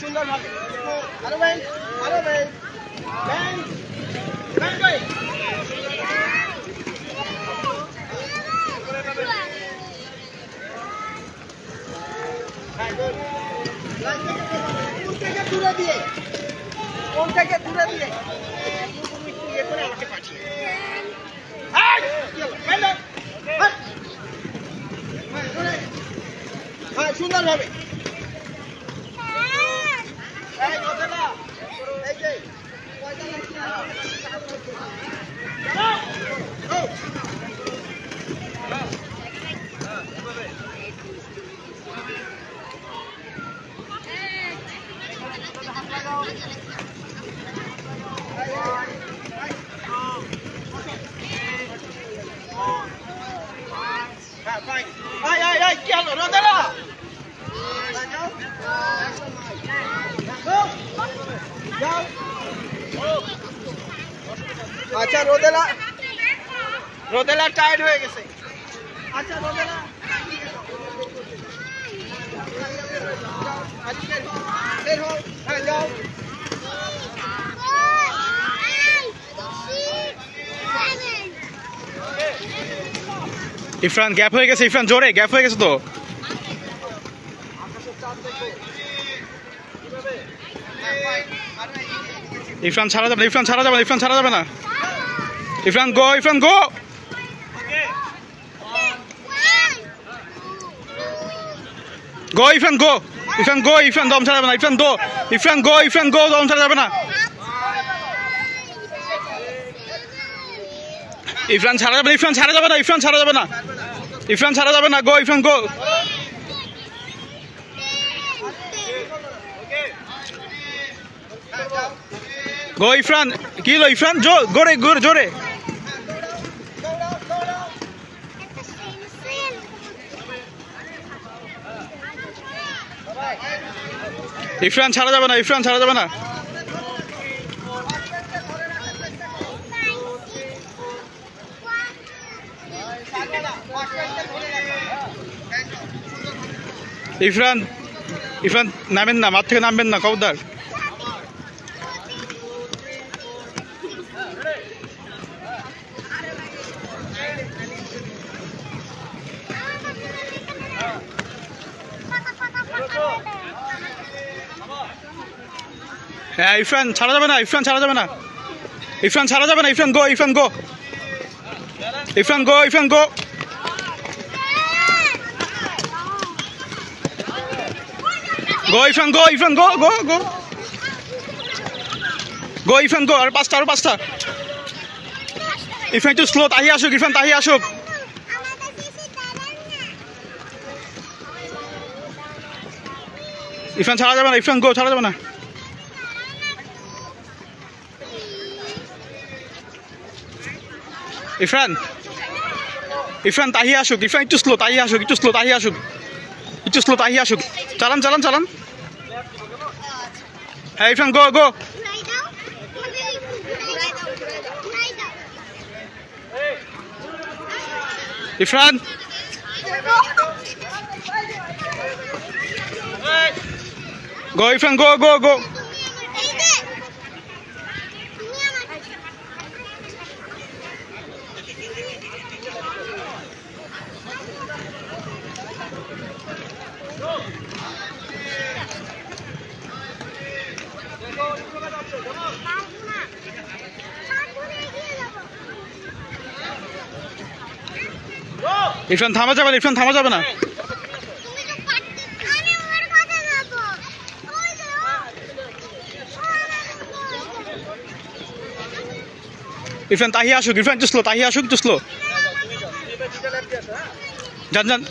সুন্দর আরও ভাই আরও ভাই ভাই দূরে দিয়ে? কোন থেকে দূরে দিয়ে? তুমি একটু ইয়ে করে। আমাকে পাঠিয়ে হ্যাঁ Go! আচ্ছা রোদেলা। রোদেলা টায়ার্ড হয়ে গেছে। আচ্ছা রোদেলা। হ্যাঁ যাও। ইরফান গ্যাপ হয়ে গেছে ইরফান জোরে গ্যাপ হয়ে গেছে তো। ইরফান ছাড়া যাবে না ইরফান ছাড়া যাবে না ইরফান ছাড়া যাবে না। ইরফান গো ইরফান গো গো ইরফান গো ইরফান গো ইরফান দম ছাড়া যাবে না ইরফান দো ইরফান গো ইরফান গো দম ছাড়া যাবে না ইরফান ছাড়া যাবে না ইরফান ছাড়া যাবে না ইরফান ছাড়া যাবে না ইরফান ছাড়া যাবে না গো ইরফান গো গো ইরফান কি হলো ইরফান জো গোরে গোরে জোরে ইরফান ছাড়া যাবে না, ইফরান ছাড়া যাবে না। ইফরান ইফরান নামেন না, মাঠ থেকে নামবেন না কবদার হ্যাঁ ইরফান ছাড়া যাবে না ইরফান ছাড়া যাবে না। ইরফান ছাড়া যাবে না ইরফান গো ইরফান গো। ইরফান গো ইরফান গো। গো ইরফান গো ইরফান গো গো গো। গো ইরফান গো, আর পাঁচটা আর পাঁচটা। ইরফান একটু স্লো তাহি আসুক ইরফান তাহি আসুক। ইরফান, ছাড়া যাবে না, ইরফান গো ছাড়া যাবে না। ইরফান ইরফান, তাহি আসুক, ইরফান, একটু স্লো তাহি আসুক, একটু স্লো তাহি আসুক, একটু স্লো তাহি আসুক। চালান চালান চালান। হ্যাঁ ইরফান গো গো ইরফান। গো ইরফান গো গো গো ইরফান থামা যাবে না ইরফান থামা যাবে না। ইরফান তাহি আসুক ইরফান চুসলো স্লো তাহি আসুক চুসলো স্লো যান যান।